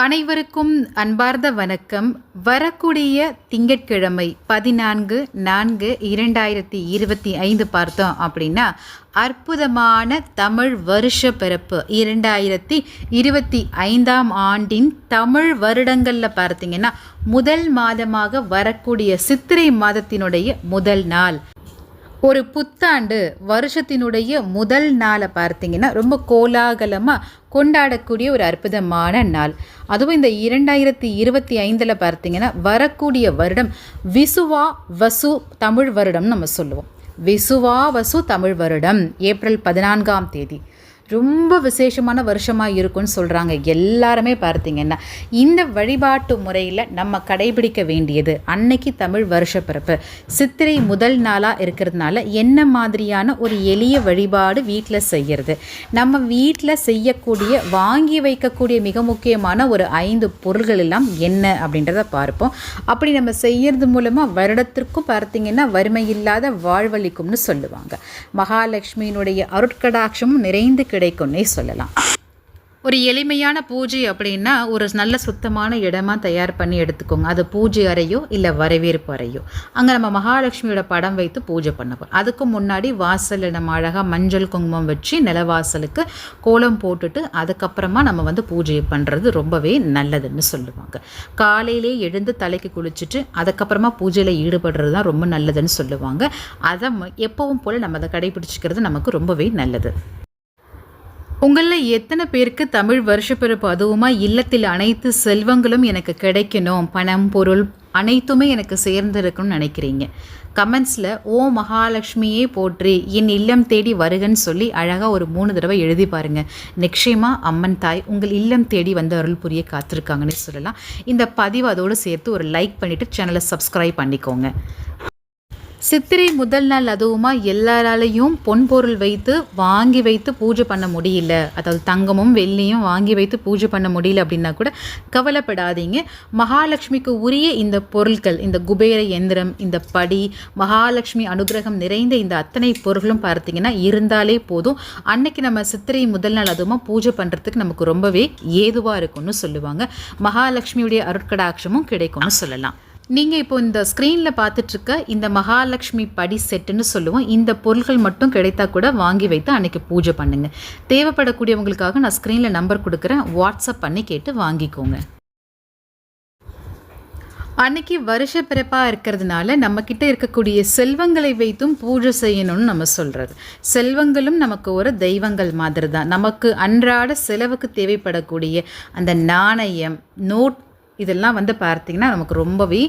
அனைவருக்கும் அன்பார்ந்த வணக்கம். வரக்கூடிய திங்கட்கிழமை பதினான்கு நான்கு இரண்டாயிரத்தி இருபத்தி ஐந்து பார்த்தோம் அப்படின்னா அற்புதமான தமிழ் வருஷ பிறப்பு. இரண்டாயிரத்தி இருபத்தி ஐந்தாம் ஆண்டின் தமிழ் வருடங்களில் பார்த்தீங்கன்னா முதல் மாதமாக வரக்கூடிய சித்திரை மாதத்தினுடைய முதல் நாள். ஒரு புத்தாண்டு வருஷத்தினுடைய முதல் நாளை பார்த்தீங்கன்னா ரொம்ப கோலாகலமாக கொண்டாடக்கூடிய ஒரு அற்புதமான நாள். அதுவும் இந்த இரண்டாயிரத்தி இருபத்தி ஐந்தில் பார்த்தீங்கன்னா வரக்கூடிய வருடம் விசுவா வசு தமிழ் வருடம்னு நம்ம சொல்லுவோம். விசுவா வசு தமிழ் வருடம் ஏப்ரல் பதினான்காம் தேதி. ரொம்ப விசேஷமான வருஷமாக இருக்கும்னு சொல்கிறாங்க எல்லாருமே பார்த்தீங்கன்னா இந்த வழிபாட்டு முறையில் நம்ம கடைபிடிக்க வேண்டியது அன்னைக்கு தமிழ் வருஷப்பிறப்பு சித்திரை முதல் நாளாக இருக்கிறதுனால என்ன மாதிரியான ஒரு எளிய வழிபாடு வீட்டில் செய்கிறது நம்ம வீட்டில் செய்யக்கூடிய வாங்கி வைக்கக்கூடிய மிக முக்கியமான ஒரு ஐந்து பொருள்கள் எல்லாம் என்ன அப்படின்றத பார்ப்போம். அப்படி நம்ம செய்கிறது மூலமாக வருடத்திற்கும் பார்த்தீங்கன்னா வறுமை இல்லாத வாழ்வழிக்கும்னு சொல்லுவாங்க. மகாலட்சுமியினுடைய அருட்கடாட்சமும் நிறைந்து கிடைக்கும்னே சொல்லலாம். ஒரு எளிமையான பூஜை அப்படின்னா ஒரு நல்ல சுத்தமான இடமா தயார் பண்ணி எடுத்துக்கோங்க. அது பூஜை அறையோ இல்லை வரவேற்பு அறையோ. அங்கே நம்ம மகாலட்சுமியோட படம் வைத்து பூஜை பண்ண போகிறோம் அதுக்கு முன்னாடி வாசலில் நம்ம அழகாக மஞ்சள் குங்குமம் வச்சு நிலவாசலுக்கு கோலம் போட்டுட்டு அதுக்கப்புறமா நம்ம வந்து பூஜை பண்ணுறது ரொம்பவே நல்லதுன்னு சொல்லுவாங்க. காலையிலே எழுந்து தலைக்கு குளிச்சுட்டு அதுக்கப்புறமா பூஜையில் ஈடுபடுறது தான் ரொம்ப நல்லதுன்னு சொல்லுவாங்க. அதை ம- எப்பவும் போல் நம்ம அதை கடைபிடிச்சிக்கிறது நமக்கு ரொம்பவே நல்லது. உங்களில் எத்தனை பேருக்கு தமிழ் வருஷப்பிறப்பு அதுவுமா இல்லத்தில் அனைத்து செல்வங்களும் எனக்கு கிடைக்கணும் பணம் பொருள் அனைத்துமே எனக்கு சேர்ந்திருக்குன்னு நினைக்கிறீங்க. கமெண்ட்ஸில் ஓ மகாலட்சுமியே போற்றி என் இல்லம் தேடி வருகன்னு சொல்லி அழகாக ஒரு மூணு தடவை எழுதி பாருங்கள் நிச்சயமாக அம்மன் தாய் உங்கள் இல்லம் தேடி வந்து அருள் புரிய காத்திருக்காங்கன்னு சொல்லலாம். இந்த பதிவு அதோடு சேர்த்து ஒரு லைக் பண்ணிவிட்டு சேனலை சப்ஸ்கிரைப் பண்ணிக்கோங்க. சித்திரை முதல் நாள் அதுவுமா எல்லாராலையும் பொன் பொருள் வைத்து வாங்கி வைத்து பூஜை பண்ண முடியல. அதாவது தங்கமும் வெள்ளியும் வாங்கி வைத்து பூஜை பண்ண முடியல அப்படின்னா கூட கவலைப்படாதீங்க. மகாலட்சுமிக்கு உரிய இந்த பொருட்கள் இந்த குபேர எந்திரம் இந்த படி மகாலட்சுமி அனுகிரகம் நிறைந்த இந்த அத்தனை பொருட்களும் பார்த்தீங்கன்னா இருந்தாலே போதும். அன்னைக்கு நம்ம சித்திரை முதல் நாள் அதுவுமா பூஜை பண்ணுறதுக்கு நமக்கு ரொம்பவே ஏதுவாக இருக்கும்னு சொல்லுவாங்க. மகாலட்சுமியுடைய அருட்கடாட்சமும் கிடைக்கும்னு சொல்லலாம். நீங்கள் இப்போ இந்த ஸ்க்ரீனில் பார்த்துட்ருக்க இந்த மகாலட்சுமி படி செட்டுன்னு சொல்லுவோம். இந்த பொருட்கள் மட்டும் கிடைத்தா கூட வாங்கி வைத்து அன்றைக்கி பூஜை பண்ணுங்கள் தேவைப்படக்கூடியவங்களுக்காக நான் ஸ்க்ரீனில் நம்பர் கொடுக்குறேன். வாட்ஸ்அப் பண்ணி கேட்டு வாங்கிக்கோங்க. அன்னைக்கு வருஷ பிறப்பாக இருக்கிறதுனால நம்மக்கிட்ட இருக்கக்கூடிய செல்வங்களை வைத்தும் பூஜை செய்யணும்னு நம்ம சொல்கிறது செல்வங்களும் நமக்கு ஒரு தெய்வங்கள் மாதிரி தான் நமக்கு அன்றாட செலவுக்கு தேவைப்படக்கூடிய அந்த நாணயம் நோட் இதெல்லாம் வந்து பார்த்திங்கன்னா நமக்கு ரொம்பவே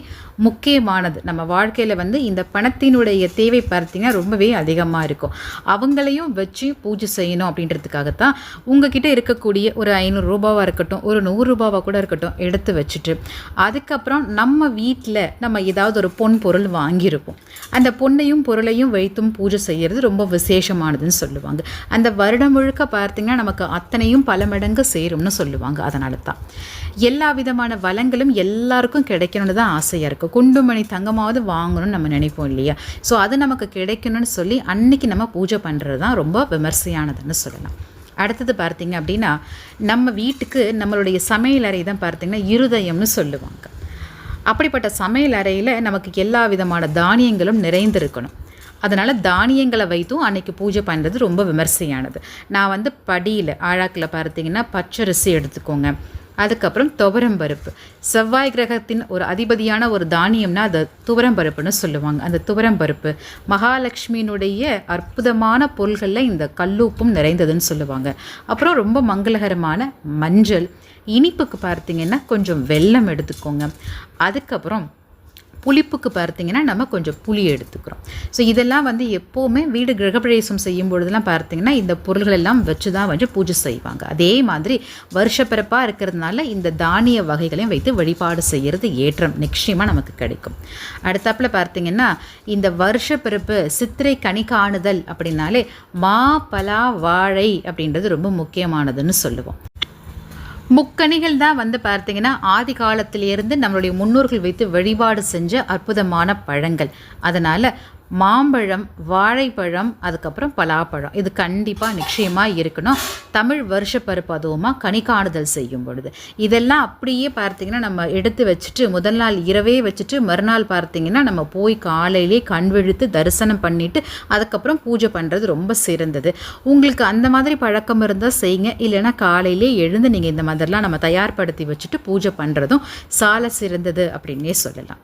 முக்கியமானது. நம்ம வாழ்க்கையில் வந்து இந்த பணத்தினுடைய தேவை பார்த்திங்கன்னா ரொம்பவே அதிகமாக இருக்கும். அவங்களையும் வச்சு பூஜை செய்யணும் அப்படின்றதுக்காகத்தான் உங்ககிட்ட இருக்கக்கூடிய ஒரு ஐநூறுரூபாவாக இருக்கட்டும் ஒரு நூறுரூபாவாக கூட இருக்கட்டும் எடுத்து வச்சுட்டு அதுக்கப்புறம் நம்ம வீட்டில் நம்ம ஏதாவது ஒரு பொன் பொருள் வாங்கியிருப்போம். அந்த பொண்ணையும் பொருளையும் வைத்தும் பூஜை செய்கிறது ரொம்ப விசேஷமானதுன்னு சொல்லுவாங்க. அந்த வருடம் முழுக்க பார்த்திங்கன்னா நமக்கு அத்தனையும் பல மடங்கு சேரும்னு சொல்லுவாங்க. அதனால தான் எல்லா விதமான வள வளங்களும் எல்லாருக்கும் கிடைக்கணும்னு தான் ஆசையாக இருக்கும் குண்டுமணி தங்கமாவது வாங்கணும்னு நம்ம நினைப்போம் இல்லையா? ஸோ அது நமக்கு கிடைக்கணும்னு சொல்லி அன்னைக்கு நம்ம பூஜை பண்ணுறது தான் ரொம்ப விமர்சையானதுன்னு சொல்லலாம். அடுத்தது பார்த்தீங்க அப்படின்னா நம்ம வீட்டுக்கு நம்மளுடைய சமையல் அறை தான் பார்த்திங்கன்னா இருதயம்னு சொல்லுவாங்க. அப்படிப்பட்ட சமையல் அறையில் நமக்கு எல்லா விதமான தானியங்களும் நிறைந்திருக்கணும். அதனால் தானியங்களை வைத்தும் அன்னைக்கு பூஜை பண்ணுறது ரொம்ப விமர்சையானது. நான் வந்து படியில் ஆழாக்கில் பார்த்தீங்கன்னா பச்சரிசி எடுத்துக்கோங்க. அதுக்கப்புறம் துவரம் பருப்பு. செவ்வாய் கிரகத்தின் ஒரு அதிபதியான ஒரு தானியம்னா அது துவரம் பருப்புன்னு சொல்லுவாங்க. அந்த துவரம் பருப்பு மகாலட்சுமியினுடைய அற்புதமான பொருள்களில் இந்த கல்லூப்பும் நிறைந்ததுன்னு சொல்லுவாங்க. அப்புறம் ரொம்ப மங்களகரமான மஞ்சள். இனிப்புக்கு பார்த்தீங்கன்னா கொஞ்சம் வெல்லம் எடுத்துக்கோங்க. அதுக்கப்புறம் புளிப்புக்கு பார்த்தீங்கன்னா நம்ம கொஞ்சம் புளி எடுத்துக்கிறோம். ஸோ இதெல்லாம் வந்து எப்போவுமே வீடு கிரகப்பிரவேசம் செய்யும் பொழுதெல்லாம் பார்த்தீங்கன்னா இந்த பொருள்கள் எல்லாம் வச்சு தான் வந்து பூஜை செய்வாங்க. அதே மாதிரி வருஷப்பிறப்பாக இருக்கிறதுனால இந்த தானிய வகைகளையும் வைத்து வழிபாடு செய்கிறது ஏற்றம் நிச்சயமாக நமக்கு கிடைக்கும். அடுத்தாப்பில் பார்த்தீங்கன்னா இந்த வருஷப்பிறப்பு சித்திரை கனி காணுதல் அப்படின்னாலே மா பலா வாழை அப்படின்றது ரொம்ப முக்கியமானதுன்னு சொல்லுவோம். முக்கணிகள் தான் வந்து பார்த்தீங்கன்னா ஆதி காலத்திலிருந்து நம்மளுடைய முன்னோர்கள் வைத்து வழிபாடு செஞ்ச அற்புதமான பழங்கள். அதனால் மாம்பழம் வாழைப்பழம் அதுக்கப்புறம் பலாப்பழம். இது கண்டிப்பாக நிச்சயமாக இருக்கணும். தமிழ் வருஷப்பருப்பு அதுவுமா கணிக்காணுதல் செய்யும் பொழுது. இதெல்லாம் அப்படியே பார்த்தீங்கன்னா நம்ம எடுத்து வச்சுட்டு முதல் நாள் இரவே வச்சுட்டு மறுநாள் பார்த்தீங்கன்னா நம்ம போய் காலையிலே கண் விழுத்து தரிசனம் பண்ணிவிட்டு அதுக்கப்புறம் பூஜை பண்ணுறது ரொம்ப சிறந்தது. உங்களுக்கு அந்த மாதிரி பழக்கம் இருந்தால் செய்யுங்க. இல்லைன்னா காலையிலே எழுந்து நீங்கள் இந்த மாதிரிலாம் நம்ம தயார்படுத்தி வச்சுட்டு பூஜை பண்ணுறதும் சால சிறந்தது அப்படின்னே சொல்லலாம்.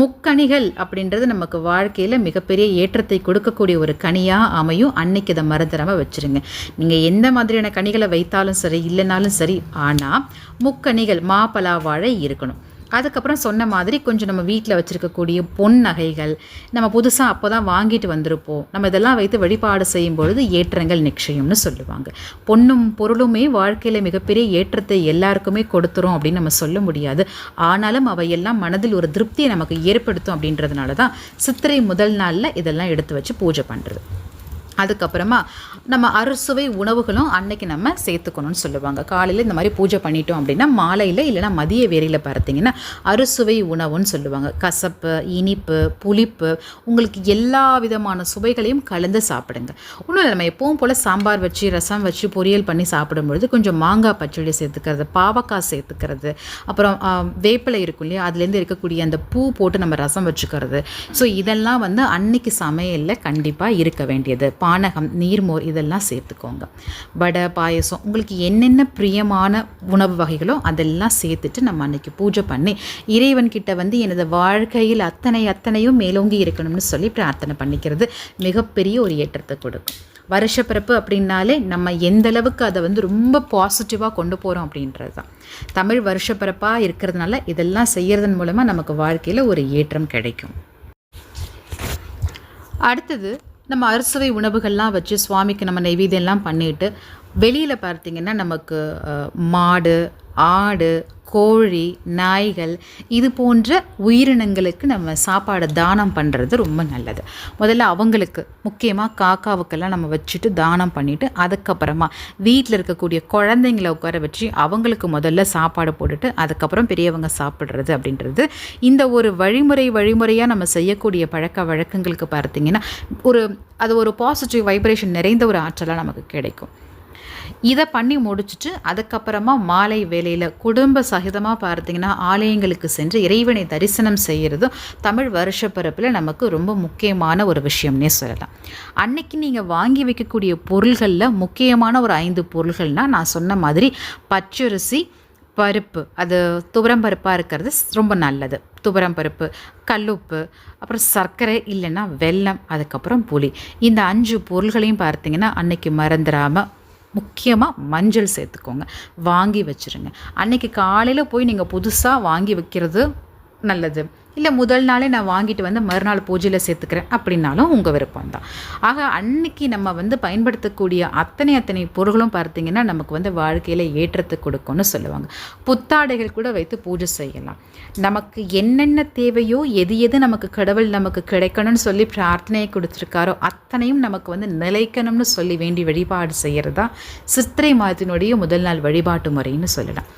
முக்கணிகள் அப்படின்றது நமக்கு வாழ்க்கையில் மிகப்பெரிய ஏற்றத்தை கொடுக்கக்கூடிய ஒரு கனியாக அமையும். அன்னைக்கு இதை மறந்துடாமல் வச்சுருங்க. நீங்கள் எந்த மாதிரியான கனிகளை வைத்தாலும் சரி இல்லைனாலும் சரி ஆனால் முக்கணிகள் மாப்பலா வாழை இருக்கணும். அதுக்கப்புறம் சொன்ன மாதிரி கொஞ்சம் நம்ம வீட்டில் வச்சுருக்கக்கூடிய பொன் நகைகள் நம்ம புதுசாக அப்போ தான் வாங்கிட்டு வந்திருப்போம். நம்ம இதெல்லாம் வைத்து வழிபாடு செய்யும் பொழுது ஏற்றங்கள் நிச்சயம்னு சொல்லுவாங்க. பொண்ணும் பொருளுமே வாழ்க்கையில் மிகப்பெரிய ஏற்றத்தை எல்லாருக்குமே கொடுத்துரும் அப்படின்னு நம்ம சொல்ல முடியாது. ஆனாலும் அவையெல்லாம் மனதில் ஒரு திருப்தியை நமக்கு ஏற்படுத்தும் அப்படின்றதுனால தான் சித்திரை முதல் நாளில் இதெல்லாம் எடுத்து வச்சு பூஜை பண்ணுறது அதுக்கப்புறமா நம்ம அறுசுவை உணவுகளும் அன்னைக்கு நம்ம சேர்த்துக்கணும்னு சொல்லுவாங்க. காலையில் இந்த மாதிரி பூஜை பண்ணிட்டோம் அப்படின்னா மாலையில் இல்லைனா மதிய வேலையில் பார்த்தீங்கன்னா அறுசுவை உணவுன்னு சொல்லுவாங்க. கசப்பு இனிப்பு புளிப்பு உங்களுக்கு எல்லா விதமான சுவைகளையும் கலந்து சாப்பிடுங்க. ஒன்றும் நம்ம எப்பவும் போல் சாம்பார் வச்சு ரசம் வச்சு பொரியல் பண்ணி சாப்பிடும்பொழுது கொஞ்சம் மாங்காய் பச்சடி சேர்த்துக்கிறது பாவக்காய் சேர்த்துக்கிறது அப்புறம் வேப்பிலை இருக்கும் இல்லையா அதுலேருந்து இருக்கக்கூடிய அந்த பூ போட்டு நம்ம ரசம் வச்சுக்கிறது. ஸோ இதெல்லாம் வந்து அன்னைக்கு சமையலில் கண்டிப்பாக இருக்க வேண்டியது. பானகம் நீர்மோர் இதெல்லாம் சேர்த்துக்கோங்க. வடை பாயசம் உங்களுக்கு என்னென்ன பிரியமான உணவு வகைகளோ அதெல்லாம் சேர்த்துட்டு நம்ம அன்றைக்கி பூஜை பண்ணி இறைவன்கிட்ட வந்து எனது வாழ்க்கையில் அத்தனை அத்தனையும் மேலோங்கி இருக்கணும்னு சொல்லி பிரார்த்தனை பண்ணிக்கிறது மிகப்பெரிய ஒரு ஏற்றத்தை கொடுக்கும். வருஷப்பிறப்பு அப்படின்னாலே நம்ம எந்த அளவுக்கு அதை வந்து ரொம்ப பாசிட்டிவாக கொண்டு போகிறோம் அப்படின்றது தான் தமிழ் வருஷப்பிறப்பாக இருக்கிறதுனால இதெல்லாம் செய்கிறதன் மூலமாக நமக்கு வாழ்க்கையில் ஒரு ஏற்றம் கிடைக்கும். அடுத்தது நம்ம அறுசுவை உணவுகள்லாம் வச்சு சுவாமிக்கு நம்ம நெய்வேத்தியம்லாம் பண்ணிவிட்டு வெளியில் பார்த்திங்கன்னா நமக்கு மாடு ஆடு கோழி நாய்கள் இது போன்ற உயிரினங்களுக்கு நம்ம சாப்பாடு தானம் பண்ணுறது ரொம்ப நல்லது. முதல்ல அவங்களுக்கு முக்கியமாக காக்காவுக்கெல்லாம் நம்ம வச்சுட்டு தானம் பண்ணிவிட்டு அதுக்கப்புறமா வீட்டில் இருக்கக்கூடிய குழந்தைங்கள உட்கார வச்சு அவங்களுக்கு முதல்ல சாப்பாடு போட்டுட்டு அதுக்கப்புறம் பெரியவங்க சாப்பிட்றது அப்படின்றது. இந்த ஒரு வழிமுறை வழிமுறையாக நம்ம செய்யக்கூடிய பழக்க வழக்கங்களுக்கு பார்த்திங்கன்னா ஒரு அது ஒரு பாசிட்டிவ் வைப்ரேஷன் நிறைந்த ஒரு ஆற்றலாக நமக்கு கிடைக்கும். இதை பண்ணி முடிச்சுட்டு அதுக்கப்புறமா மாலை வேலையில் குடும்ப சகிதமாக பார்த்தீங்கன்னா ஆலயங்களுக்கு சென்று இறைவனை தரிசனம் செய்கிறதும் தமிழ் வருஷப்பிறப்பில் நமக்கு ரொம்ப முக்கியமான ஒரு விஷயம்னே சொல்லலாம். அன்னைக்கு நீங்கள் வாங்கி வைக்கக்கூடிய பொருள்களில் முக்கியமான ஒரு ஐந்து பொருள்கள்னால் நான் சொன்ன மாதிரி பச்சரிசி பருப்பு அது துவரம் பருப்பாக இருக்கிறது ரொம்ப நல்லது. துவரம் பருப்பு கல்லுப்பு அப்புறம் சர்க்கரை இல்லைன்னா வெல்லம் அதுக்கப்புறம் புளி. இந்த அஞ்சு பொருள்களையும் பார்த்தீங்கன்னா அன்னைக்கு மறந்துடாமல் முக்கியமாக மஞ்சள் சேர்த்துக்கோங்க. வாங்கி வச்சுருங்க. அன்றைக்கி காலையில் போய் நீங்கள் புதுசாக வாங்கி வைக்கிறது நல்லது. இல்லை முதல் நாளே நான் வாங்கிட்டு வந்து மறுநாள் பூஜையில் சேர்த்துக்கிறேன் அப்படின்னாலும் உங்கள் விருப்பம் தான். ஆக அன்னைக்கு நம்ம வந்து பயன்படுத்தக்கூடிய அத்தனை அத்தனை பொருளும் பார்த்தீங்கன்னா நமக்கு வந்து வாழ்க்கையில் ஏற்றத்தை கொடுக்கும்னு சொல்லுவாங்க. புத்தாடைகள் கூட வைத்து பூஜை செய்யலாம். நமக்கு என்னென்ன தேவையோ எது எது நமக்கு கடவுள் நமக்கு கிடைக்கணும்னு சொல்லி பிரார்த்தனையை கொடுத்துருக்காரோ அத்தனையும் நமக்கு வந்து நிலைக்கணும்னு சொல்லி வேண்டி வழிபாடு செய்கிறது தான் சித்திரை மாதத்தினுடைய முதல் நாள் வழிபாட்டு முறைன்னு சொல்லலாம்.